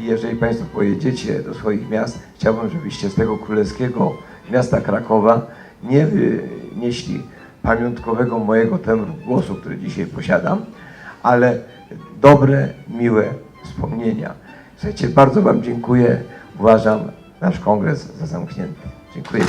I jeżeli Państwo pojedziecie do swoich miast, chciałbym, żebyście z tego królewskiego miasta Krakowa nie wynieśli pamiątkowego mojego tembru głosu, który dzisiaj posiadam, ale dobre, miłe wspomnienia. Słuchajcie, bardzo Wam dziękuję. Uważam nasz kongres za zamknięty. Dziękuję.